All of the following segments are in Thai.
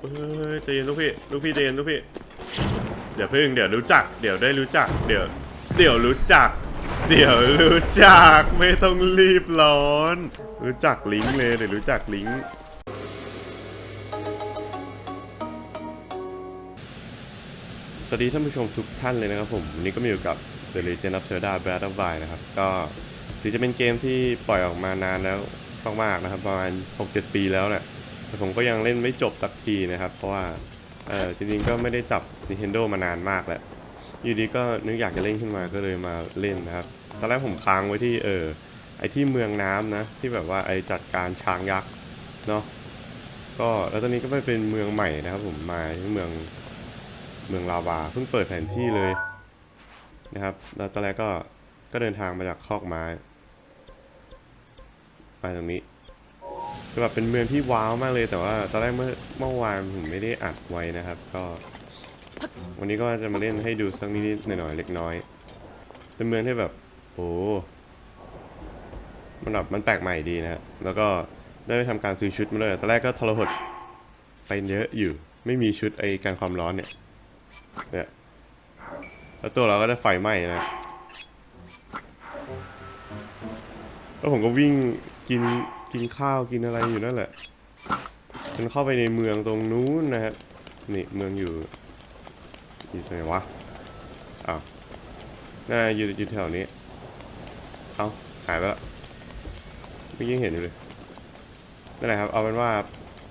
เฮ้ยใจเย็นลูกพี่ลูกพี่ใจเย็นลูกพี่เดี๋ยวพึ่งเดี๋ยวรู้จัก เดี๋ยวได้รู้จัก เดี๋ยว เดี๋ยวรู้จัก เดี๋ยวรู้จักไม่ต้องรีบร้อน รู้จักลิงก์เลยเดี๋ยวรู้จักลิงก์สวัสดีท่านผู้ชมทุกท่านเลยนะครับผมวันนี้ก็มาอยู่กับ The Legend of Zelda Breath of Wild นะครับ ก็ถือจะเป็นเกมที่ปล่อยออกมานานแล้วมากๆนะครับ ประมาณ 6-7 ปีแล้วแหละ แต่ผมก็ยังเล่นไม่จบสักทีนะครับ เพราะว่าเออจริงๆก็ไม่ได้จับ Nintendo มานานมากแล้วอยู่ดีก็นึกอยากจะเล่นขึ้นมาก็เลยมาเล่นนะครับ ตอนแรกผมค้างไว้ที่เออไอที่เมืองน้ำนะ ที่แบบว่าไอจัดการช้างยักษ์เนาะก็แล้วตอนนี้ก็ไปเป็นเมืองใหม่นะครับ ผมมาที่เมืองเมืองลาวาเพิ่งเปิดแผนที่เลยนะครับ แล้วตอนแรกก็ก็เดินทางมาจากคอกไม้ไปตรงนี้ คือแบบเป็นเมืองที่ว้าวมากเลย แต่ว่าตอนแรกเมื่อเมื่อวานผมไม่ได้อัดไว้นะครับ ก็ วันนี้ก็จะมาเล่นให้ดูสักนิดๆหน่อยๆเล็กน้อย เป็นเมืองที่แบบโอ้มันแบบมันแปลกใหม่ดีนะฮะแล้วก็ได้ไปทำการซื้อชุดมาเลยตอนแรกก็ทรหดไปเยอะอยู่ ไม่มีชุดไอการความร้อนเนี่ยเนี่ยแล้วตัวเราก็ได้ไฟไหม้นะแล้วผมก็วิ่งกิน กินข้าวกินอะไรอยู่นั่นแหละจนเข้าไปในเมืองตรงนู้นนะฮะ นี่เมืองอยู่ อยู่ไหนวะ อ้าวน่าอยู่อยู่แถวนี้ เอ้าหายไปละเมื่อกี้ยังเห็นอยู่เลย นั่นแหละครับ เอาเป็นว่า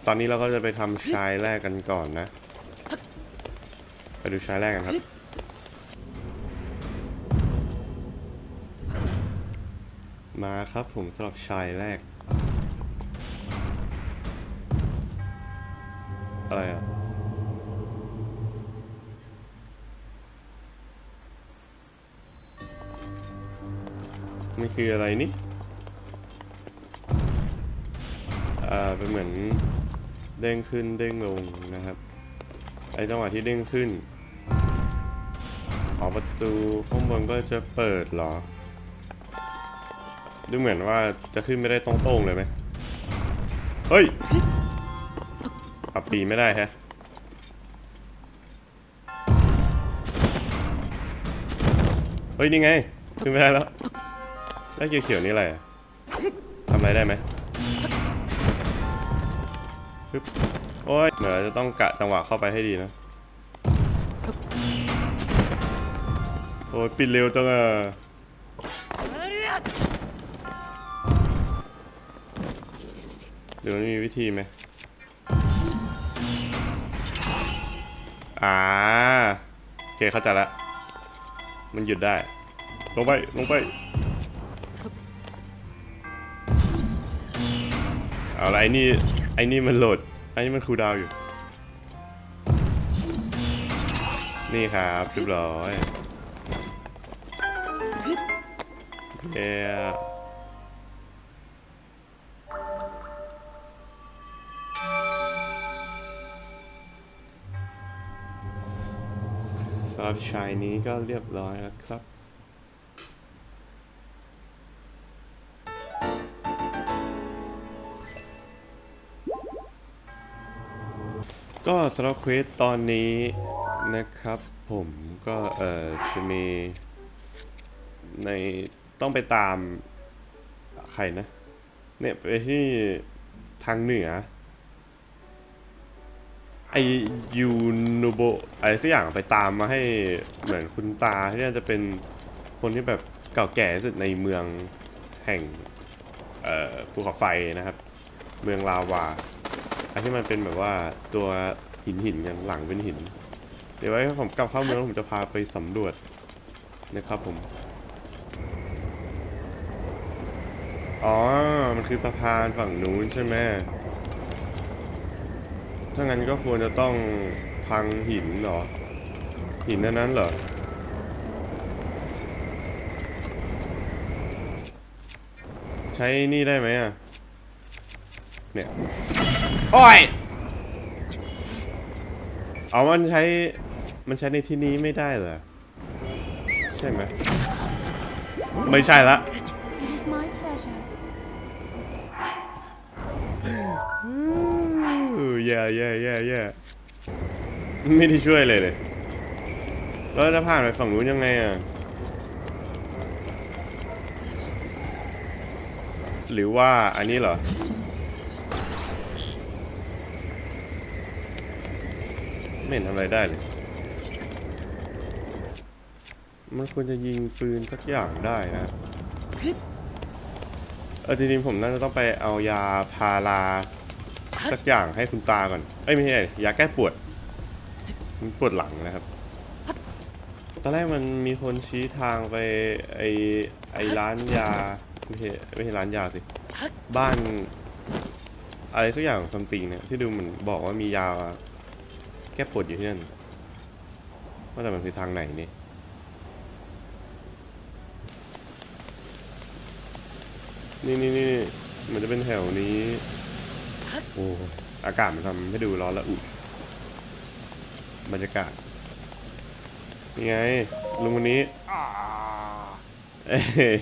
ตอนนี้เราก็จะไปทำชายแรกกันก่อนนะ ไปดูชายแรกกันครับมาครับผมสำหรับชายแรก อะไรอะมันคืออะไรนี่ อ่า เป็นเหมือนเด้งขึ้นเด้งลงนะครับ ไอ้จังหวะที่เด้งขึ้น ออกประตูข้างบนก็จะเปิดเหรอ ดูเหมือนว่าจะขึ้นไม่ได้ตรงๆเลยไหม เฮ้ย ปีนไม่ได้ฮะเฮ้ยนี่ไงขึ้นไม่ได้แล้วแล้วเขียวๆนี่อะไรทำอะไรได้ไหมปึ๊บโอ้ยเดี๋ยวเราจะต้องกะจังหวะเข้าไปให้ดีนะโอ้ยปิดเร็วจังอะเดี๋ยวมันมีวิธีไหม อ่าโอเคเข้าใจละ มันหยุดได้ ลงไป ลงไป เอาละไอ้นี่ ไอ้นี่มันโหลด ไอ้นี่มันคูดาวอยู่ นี่ครับเรียบร้อยเย้ รับชายนี้ก็เรียบร้อยแล้วครับ ก็สำหรับเควสตอนนี้นะครับผมก็เอ่อจะมีในต้องไปตามใครนะ เนี่ยไปที่ทางเหนือ อยูโนโบอะไรสักอย่างไปตามมาให้เหมือนคุณตาที่น่าจะเป็นคนที่แบบเก่าแก่ที่สุดในเมืองแห่งเอ่อภูเขาไฟนะครับ เมืองลาวาอันที่มันเป็นแบบว่าตัวหินหินกันหลังเป็นหิน เดี๋ยวไว้ผมกลับเข้าเมืองผมจะพาไปสำรวจนะครับผมอ๋อ มันคือสะพานฝั่งนู้นใช่ไหม ถ้างั้นก็ควรจะต้องพังหินเหรอ หินนั้นนั้นเหรอใช้นี่ได้ไหมอะ เนี่ย โอ้ย เอามันใช้ มันใช้ในที่นี้ไม่ได้เหรอ ใช่ไหม ไม่ใช่ละ แย่แย่แย่แย่ไม่ได้ช่วยเลยเลยแล้วจะผ่านไปฝั่งนู้นยังไงอะ หรือว่าอันนี้เหรอ ไม่เห็นทำอะไรได้เลย มันควรจะยิงปืนสักอย่างได้นะ เออจริงๆผมน่าจะต้องไปเอายาพารา สักอย่างให้คุณตาก่อน เอ้ยไม่ใช่ยาแก้ปวด มันปวดหลังนะครับ ตอนแรกมันมีคนชี้ทางไปไอไอร้านยาไม่ใช่ไม่ใช่ร้านยาสิ บ้าน อะไรสักอย่างซัมติงเนี่ยที่ดูเหมือนบอกว่ามียาแก้ปวดอยู่ที่นั่นว่าแต่มันคือทางไหนนี่นี่นี่นี่มันจะเป็นแถวนี้โอ้อากาศมันทำให้ดูร้อนและอุ่นบรรยากาศนี่ไงลุงคนนี้เอ้ย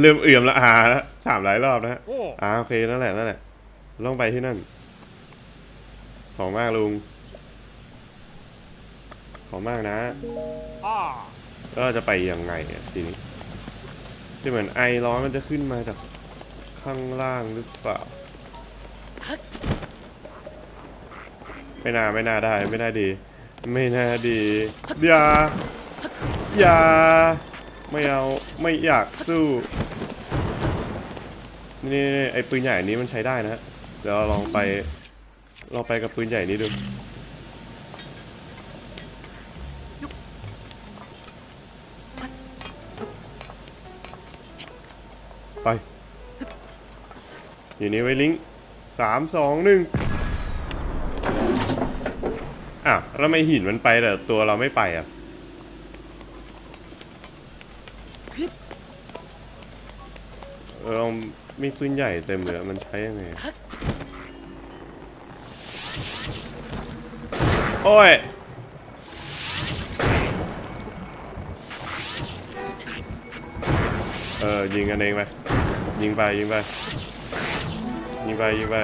เริ่มเอื่อมละอาแล้วถามหลายรอบนะฮะโอ้อ่าโอเคนั่นแหละนั่นแหละลองไปที่นั่น ขอบมากลุง ขอบมากนะอ่าแล้วเราจะไปยังไงอะทีนี้ที่เหมือนไอร้อนมันจะขึ้นมาจากข้างล่างหรือเปล่า ไม่น่าไม่น่าได้ไม่น่าดี ไม่น่าดีอย่าอย่าไม่เอาไม่อยากสู้นี่ๆๆไอปืนใหญ่นี้มันใช้ได้นะฮะเดี๋ยวเราลองไปลองไปกับปืนใหญ่นี้ดู ไป อยู่นี่ไว้ลิงสามสองหนึ่งอะแล้วไม่หินมันไปแต่ตัวเราไม่ไปอะเออเรามีปืนใหญ่เต็มเลยอมันใช้ยังไง โอ้ย เออ ยิงกันเองไป ยิงไปยิงไปยิงไปยิงไป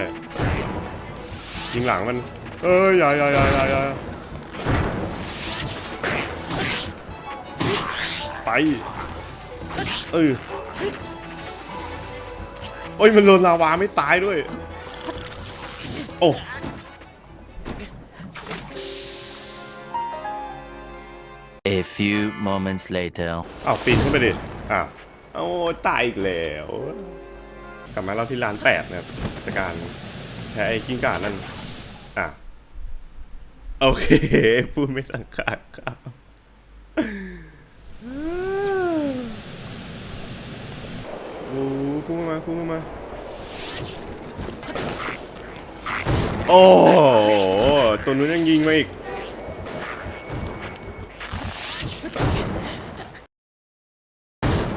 ยิงหลังมัน เอ้ยอย่าอย่าอย่าอย่าอย่าไปเออโอ้ยมันโดนลาวาไม่ตายด้วย โอ้ A few moments later. อ้าวปีนขึ้นไปดิอ้าว โอ้ตายอีกแล้ว กลับมาเราที่ร้านแปดนะครับจากการแพ้ไอ้กิ้งก่านั่น อะ โอเค พูดไม่สังขาดครับโอ้พุ่งเข้ามาพุ่งเข้ามา โอ้ ตัวนู้นยังยิงมาอีก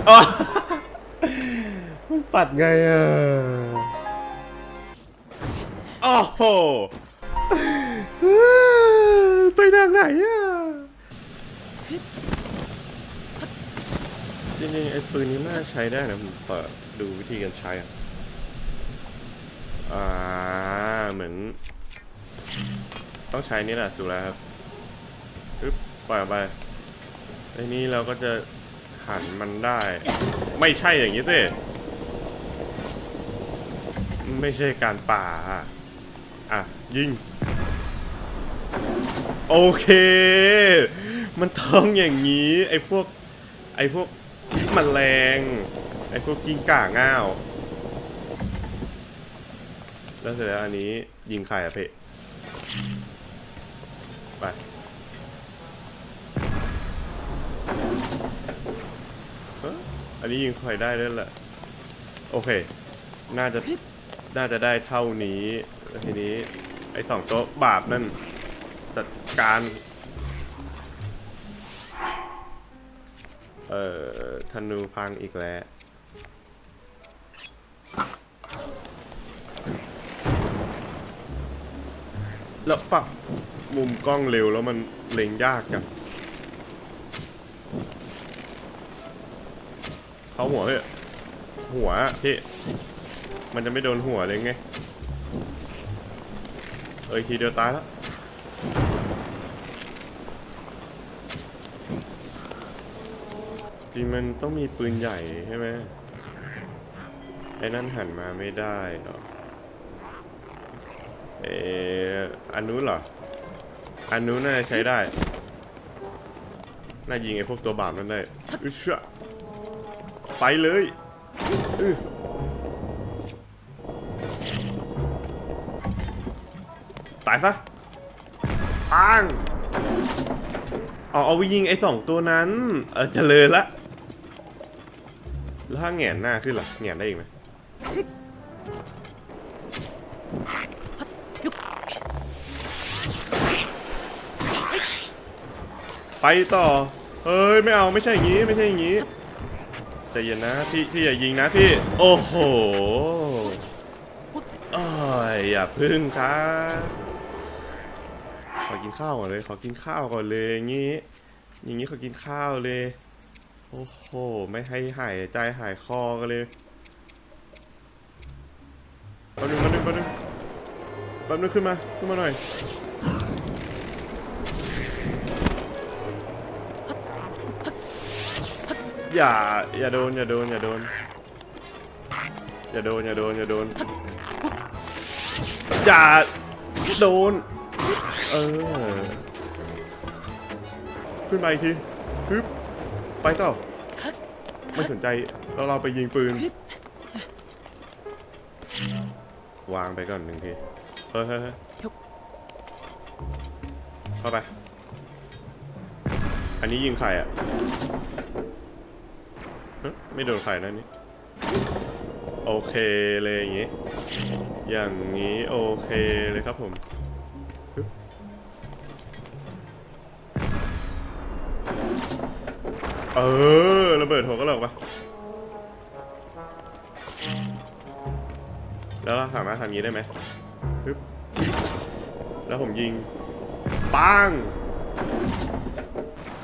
อ๋อมันปัดไงอะโอ้โหไปทางไหนอะจริงๆไอ้ปืนนี้น่าใช้ได้นะผมเปิดดูวิธีการใช้อะอ่าเหมือน ต้องใช้นี่แหละถูกแล้วครับปึ๊บปล่อยไปไอ้นี้เราก็จะ หันมันได้ ไม่ใช่อย่างนี้สิไม่ใช่การป่า อะ ยิง โอเค มันต้องอย่างนี้ ไอ้พวก ไอ้พวกมันแมลงไอ้พวกกิ้งก่าง่าวแล้วเสร็จแล้วอันนี้ยิงใครอะเพะไป อันนี้ยิงใครได้ด้วยแหละ โอเค น่าจะ น่าจะได้เท่านี้ ทีนี้ ไอ้สองโต๊ะบาปนั่น จัดการ เอ่อ ธนูพังอีกแล้วแล้วปรับมุมกล้องเร็วแล้วมันเล็งยากจัง เข้าหัวเฮ้ยหัวอะพี่มันจะไม่โดนหัวเลยไง เอ้ยทีเดียวตายแล้วจริงมันต้องมีปืนใหญ่ใช่ไหมไอ้นั่นหันมาไม่ได้เหรอเอออันนู้นเหรอ อันนู้นน่าจะใช้ได้ น่ายิงไอ้พวกตัวบาปนั่นได้อึชะ ไปเลยตายซะปังเอาเอาไปยิงไอ้สองตัวนั้น เออเจริญละ แล้วถ้าแหงนหน้าขึ้นล่ะแหงนได้อีกไหมไปต่อเฮ้ย ไม่เอาไม่ใช่อย่างนี้ ไม่ใช่อย่างนี้ ใจเย็นนะพี่พี่อย่ายิงนะพี่ โอ้โหเอ้ยอย่าพึ่งครับขอกินข้าวก่อนเลย ขอกินข้าวก่อนเลยอย่างนี้ อย่างนี้ขอกินข้าวเลย โอ้โห ไม่ให้หายใจหายคอกันเลยแป๊บนึงแป๊บนึงแป๊บนึงแป๊บนึงขึ้นมา ขึ้นมาหน่อย อย่าอย่าโดนอย่าโดนอย่าโดนอย่าโดนอย่าโดนอย่าโดนอย่าโดนเออขึ้นไปอีกทีฮึบไปต่อไม่สนใจแล้วเราไปยิงปืน วางไปก่อนหนึ่งทีเฮ้ยเข้าไป อันนี้ยิงใครอะ ไม่โดนใครนะนี่โอเคเลยอย่างงี้ อย่างนี้โอเคเลยครับผมเออระเบิดหัวกระโหลกปะแล้วเราสามารถทำงนี้ได้ไหมปึ๊บแล้วผมยิงปัง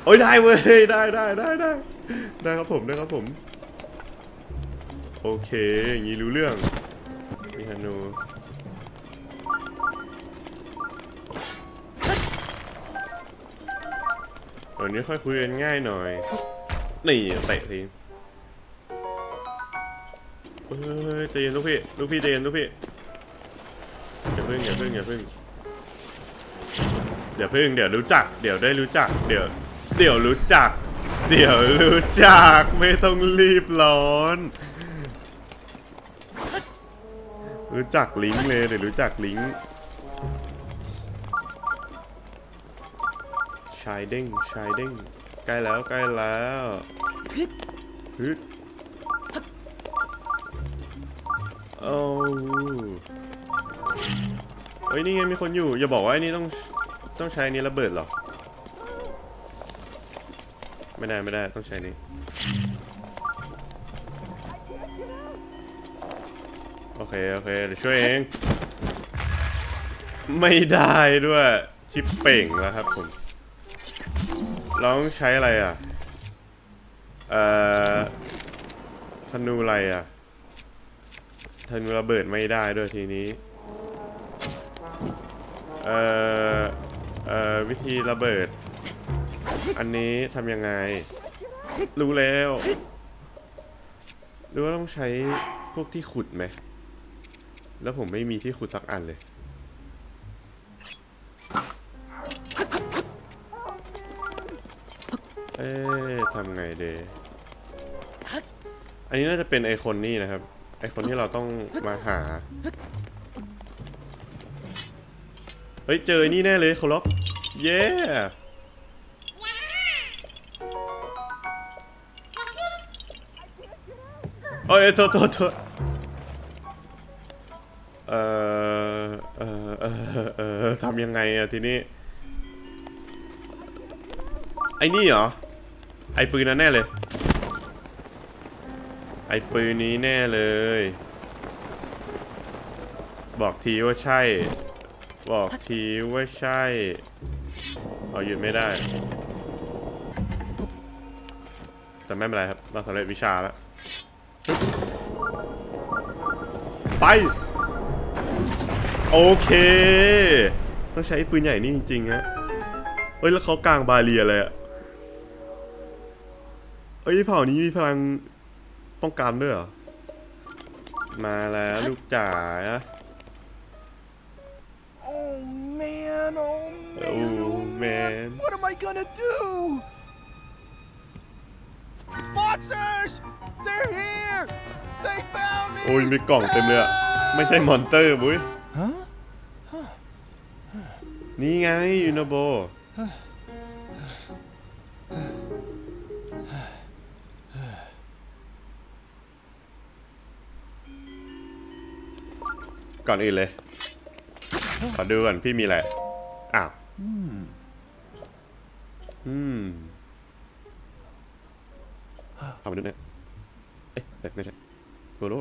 โอ้ยได้เว้ยได้ได้ได้ได้ ได้ครับผมได้ครับผม โอเค อย่างนี้รู้เรื่องมีฮานูวันนี้ค่อยคุยกันง่ายหน่อย นี่เตะทีเฮ้ยใจเย็นลูกพี่ ลูกพี่ใจเย็นลูกพี่ อย่าพึ่งอย่าพึ่งอย่าพึ่งอย่าพึ่งเดี๋ยวรู้จัก เดี๋ยวได้รู้จัก เดี๋ยว เดี๋ยวรู้จัก เดี๋ยวรู้จักไม่ต้องรีบร้อน รู้จักลิงก์เลยเดี๋ยวรู้จักลิงก์ชายเด้งชายเด้งใกล้แล้วใกล้แล้วฮึดโอ้เฮ้ยนี่ไงมีคนอยู่ อย่าบอกว่าไอ้นี่ต้องต้องใช้อันนี้ระเบิดหรอ ไม่ได้ไม่ได้ต้องใช้นี้โอเคโอเคเดี๋ยวช่วยเอง ไม่ได้ด้วยชิปเป่งแล้วครับผมเราต้องใช้อะไรอะเอ่อธนูอะไรอะธนูระเบิดไม่ได้ด้วยทีนี้เอ่อเอ่อวิธีระเบิด อันนี้ทำยังไง รู้แล้วหรือว่าต้องใช้พวกที่ขุดไหม แล้วผมไม่มีที่ขุดสักอันเลย เอ๊ะทำไงเดอันนี้น่าจะเป็นไอคนนี่นะครับ ไอคนที่เราต้องมาหา เฮ้ย เจอไอ้นี่แน่เลยเขาล็อก เย้ โอ้ยโทษโทษโทษเอ่อเอ่อเอ่อเอ่อทำยังไงอะทีนี้ ไอ้นี่เหรอ ไอ้ปืนนั้นแน่เลย ไอ้ปืนนี้แน่เลย บอกทีว่าใช่ บอกทีว่าใช่ เอาหยุดไม่ได้ แต่ไม่เป็นไรครับ เราสำเร็จวิชาแล้ว ไป โอเค ต้องใช้ปืนใหญ่นี่จริงๆฮะเฮ้ยแล้วเขากลางบาเรียเลยอะเอ้ยเผ่านี้มีพลังป้องกันด้วยเหรอ มาแล้วลูกจ๋า Oh man, oh man, Oh, oh, man. What am I gonna do? Monsters! They're here! โอ้ยมีกล่องเต็มเลยอะไม่ใช่มอนเตอร์บุ้ยนี่ไงยูนโบก่อนอื่นเลย ขอดูก่อนพี่มีอะไร อ้าว อืมเอามาดูเนี่ย เอ๊ะไม่ใช่ โกโล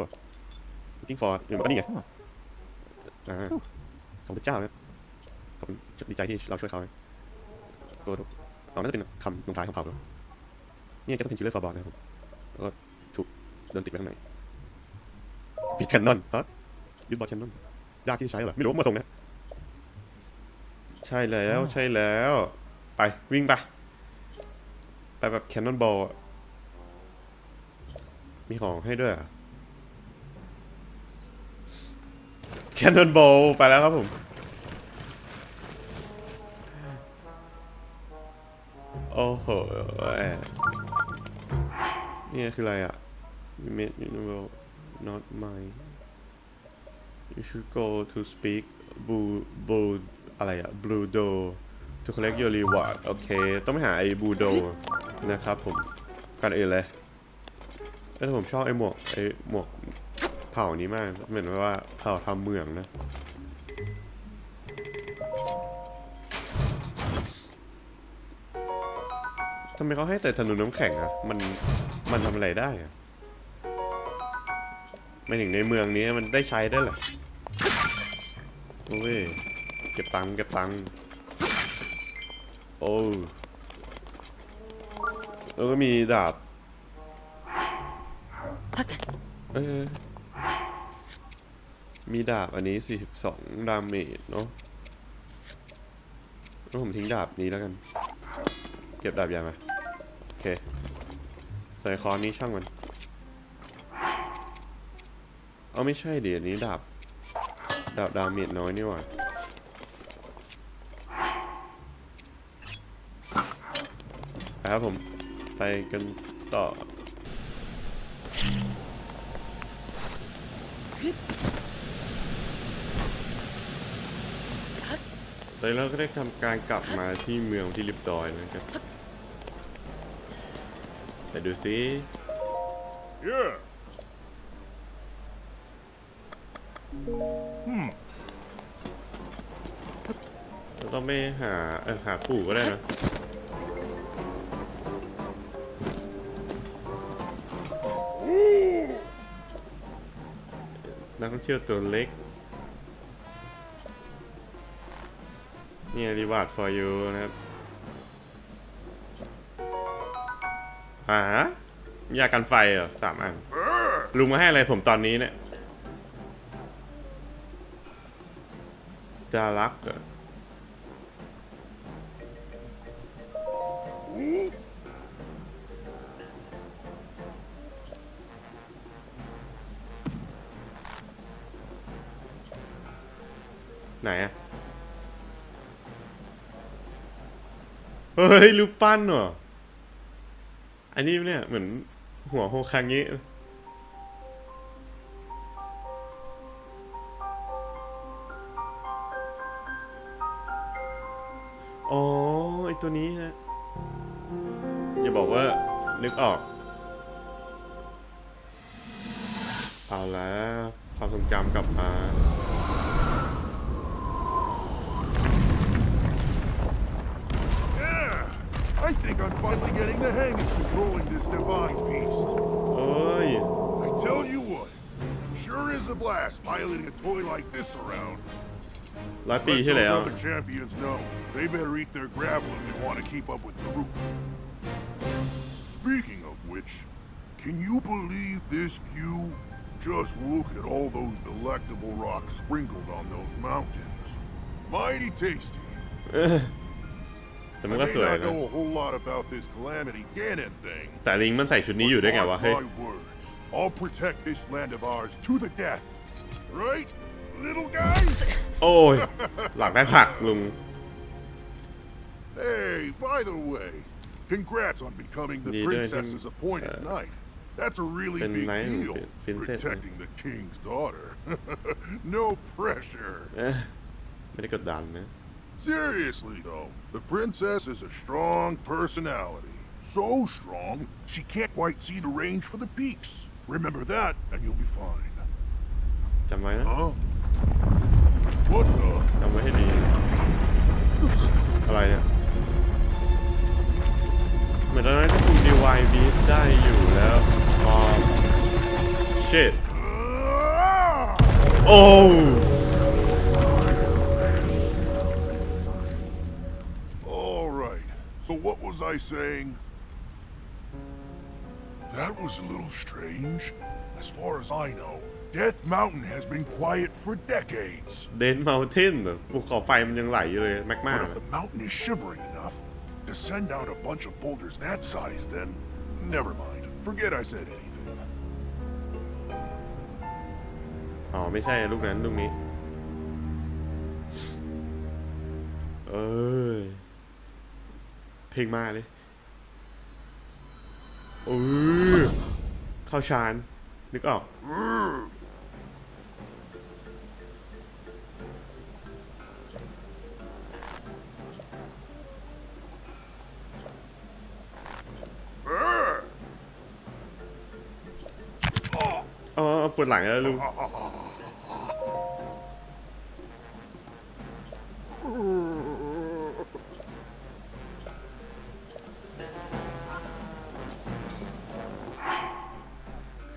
looking for อยู่อันนี้ไงอ่าขอบคุณเจ้านะขอบคุณดีใจที่เราช่วยเขานะโกโลเอาน่าจะเป็นคำลงท้ายของเขาด้วยเนี่ยจะต้องเป็นคิลเลอร์ฟอร์บอลนะครับผมแล้วก็ถูกโดนติดไว้ข้างในปิดแคนนอนฮะยึดบอลแคนนอนยากที่จะใช้เหรอไม่รู้มาส่งนะใช่แล้วใช่แล้ว ไปวิ่งไปไปแบบแคนนอนบอลมีของให้ด้วยแค นนอนบลไปแล้วครับผม โอ้โหนี่คืออะไรอะ You made you know not mine you should go to speak blue blue อะไรอะ blue do to collect your reward โอเค ต้องไปหาไอ้ blue do นะครับผมก่อนอื่นเลยแล้วผมชอบไอ้หมวกไอ้หมวก เผ่านี้มาก เหมือนว่าเผ่าทำเมืองนะ ทำไมเขาให้แต่ธนูน้ำแข็งอะมัน มันทำอะไรได้อะไม่ถึงในเมืองนี้มันได้ใช้ได้วยเหรอโอ้ย เก็บตังค์เก็บตังค์โอ้แล้วก็มีดาบเออ มีดาบอันนี้ 42 ดาเมจเนาะแล้วผมทิ้งดาบนี้แล้วกัน เก็บดาบยามา โอเค ใส่คอนนี้ช่างมัน เอาไม่ใช่เดี๋ยวนี้ดาบ ดาบดาเมจน้อยนี่หว่าไปครับผม ไปกันต่อ ตอนนี้เราก็ได้ทำการกลับมาที่เมืองที่ริบดอยนะครับ แต่ดูซิ Yeah. เราต้องไปหาเออหาปู่ก็ได้นะ นักท่องเที่ยวตัวเล็ก นี่ reward for you นะครับหายากันไฟเหรอสามอัน ลุงมาให้อะไรผมตอนนี้เนี่ยจารักเหรอไหนอะ ฮ้ยรูปปั้นเหรอ อันนี้เนี่ยเหมือนหัวโฮคังงี้อ๋อไอตัวนี้ฮะ อย่าบอกว่า นึกออก เอาแล้ว ความทรงจำกลับมา think I'm finally getting the hang of controlling this divine beast. Oh, yeah. I tell you what, sure is a blast piloting a toy like this around. Let me hit out. other champions know they better eat their gravel if they want to keep up with the route. Speaking of which, can you believe this view? Just look at all those delectable rocks sprinkled on those mountains. Mighty tasty. แต่ I มันก็ may สวย not นะ know a whole lot about this Calamity Ganon thing. แต่ลิงมันใส่ชุดนี้อยู่ได้ไงวะ Mark เฮ้ย my words. I'll protect this land of ours to the death. Right, little guy? โอ้ย หลังได้ผักลุง Hey, by the way, congrats on becoming the Yeah, doing princess's some, appointed uh, knight. That's a really been big knight and deal. been princess, Protecting the king's daughter. no pressure. เอ๊ะไม่ได้กดดันนะ Seriously, though, the princess is a strong personality. So strong, she can't quite see the range for the peaks. Remember that, and you'll be fine. จำไว้นะ Huh? What the? จำไว้ให้ดีนะอะไรเนี่ยเหมือนตอนนั้นก็คุม DY Beast ได้อยู่แล้วอ๋อ shit Ah! โอ้ So what was I saying? That was a little strange. As far as I know, Death Mountain has been quiet for decades. เดนเมลเทนภูเขาไฟมันยังไหลอยู่เลยแมกมา But if the mountain is shivering enough to send out a bunch of boulders that size, then never mind. Forget I said anything. อ๋อ ไม่ใช่ลูกนั้น ลูกนี้ เอ้ย เพลงมาเลยเออเข้าชานนึกออกอ๋อปวดหลังแล้วลุง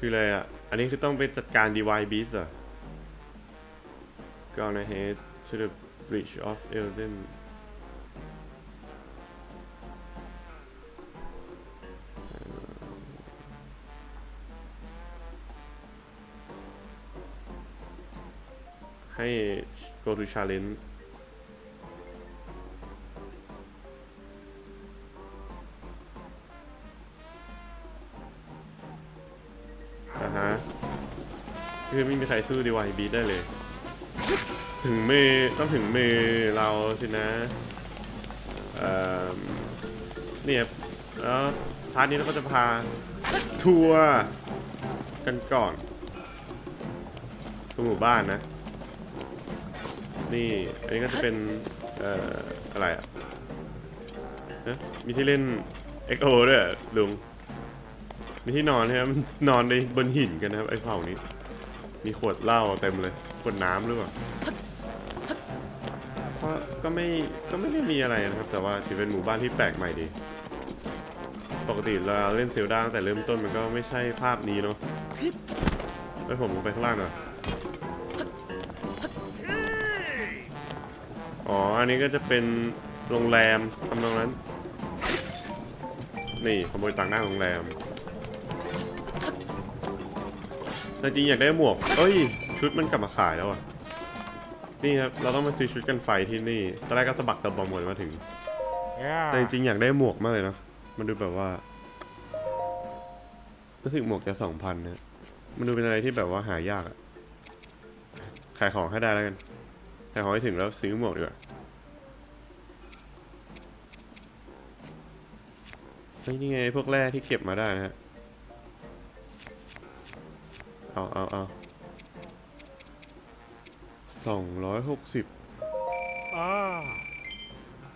คืออะไรอะ อันนี้คือต้องไปจัดการ DIY Beast อะ Gonna head to the bridge of Elden ให้ go to challenge คือไม่มีใครสู้ดีวายบีได้เลย ถึงมือต้องถึงมือเราสินะเนี่ยแล้วพาร์ทนี้เราก็จะพาทัวร์กันก่อนทัวร์หมู่บ้านนะ นี่ อันนี้ก็จะเป็นเอ่ออะไรอะฮะมีที่เล่น XO ด้วยลุงมีที่นอนนะครับมันนอนในบนหินกันนะครับไอ้เผ่านี้ มีขวดเหล้าเต็มเลย ขวดน้ำหรือเปล่าก็ก็ไม่ก็ไม่ได้มีอะไรนะครับ แต่ว่าถือเป็นหมู่บ้านที่แปลกใหม่ดี ปกติเราเล่นเซลดาตั้งแต่เริ่มต้นมันก็ไม่ใช่ภาพนี้เนาะไปผมลงไปข้างล่างหน่อยอ๋อ อันนี้ก็จะเป็นโรงแรมทำตรงนั้น นี่ขโมยตังหน้าโรงแรม แต่จริงอยากได้หมวกเอ้ย ชุดมันกลับมาขายแล้วอะ นี่ครับ เราต้องมาซื้อชุดกันไฟที่นี่ ตอนแรกก็สะบักสะบอมหมดมาถึง แต่จริงๆอยากได้หมวกมากเลยเนาะ มันดูแบบว่า รู้สึกหมวกจะสองพันนะ มันดูเป็นอะไรที่แบบว่าหายากอะขายของให้ได้แล้วกัน ขายของให้ถึงแล้วซื้อหมวกดีกว่าเฮ้ยนี่ไงพวกแร่ที่เก็บมาได้นะฮะ เอาเอาเอาสองร้อยหกสิบ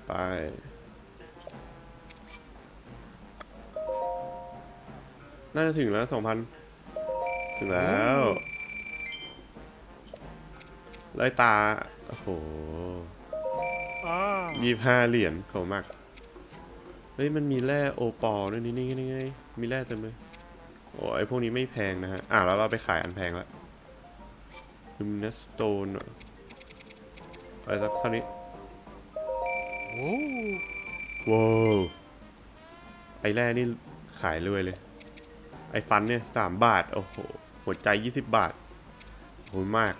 ไป น่าจะถึงแล้วสองพันถึงแล้วไล่ตา โอ้โหยี่ห้าเหรียญโหมาก เฮ้ย มันมีแร่โอปอลด้วยนี่นี่ไง มีแร่เต็มเลย โอ้ไอพวกนี้ไม่แพงนะฮะ อะ แล้วเราไปขายอันแพงแล้วลูมินัสโตนอะไรสักเท่านี้ว้าวไอแร่นี่ขายรวยเลย ไอฟันเนี่ยสามบาท โอ้โหโหหัวใจ20บาทขอบคุณมาก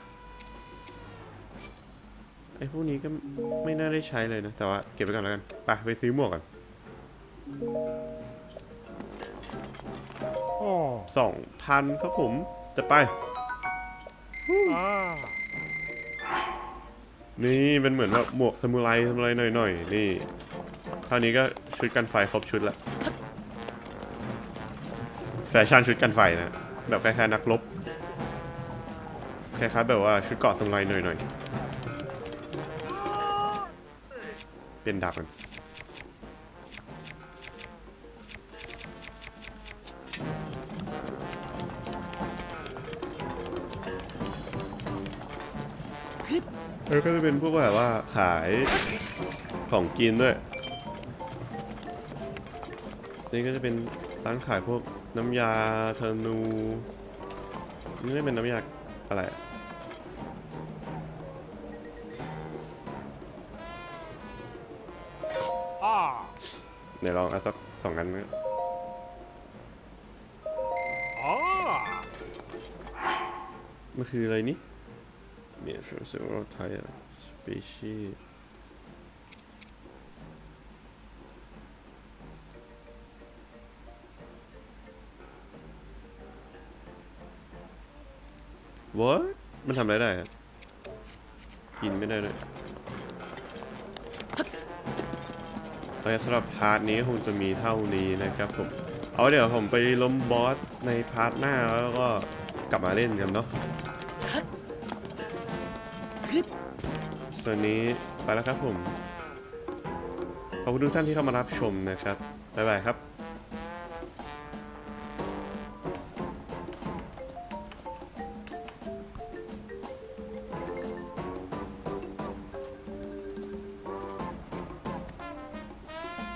ไอ้พวกนี้ก็ไม่น่าได้ใช้เลยนะ แต่ว่าเก็บไว้ก่อนแล้วกัน ไปไปซื้อหมวกกัน สองพันครับผมจะไปนี่เป็นเหมือนแบบหมวกซามูไรซามูไรหน่อยๆนี่เท่านี้ก็ชุดกันไฟครบชุดละแฟชั่นชุดกันไฟนะแบบคล้ายๆนักรบคล้ายๆแบบว่าชุดเกาะซามูไรหน่อยๆเป็นดาบกัน แล้วก็จะเป็นพวกแบบว่าขายของกินด้วย นี่ก็จะเป็นร้านขายพวกน้ำยาธนูนี่ไม่เป็นน้ำยาอะไรอะอ่าเดี๋ยวลองเอาสักสองอันนะอ่ามันคืออะไรนี่ เนี่ย from several type species วะมันทำอะไรได้อะกินไม่ได้เลยโอเคสำหรับพาร์ทนี้คงจะมีเท่านี้นะครับผม เอาเดี๋ยวผมไปล้มบอสในพาร์ทหน้าแล้วก็กลับมาเล่นกันเนาะ ส่วนนี้ไปแล้วครับผม ขอบคุณทุกท่านที่เข้ามารับชมนะครับ บ๊ายบายครับ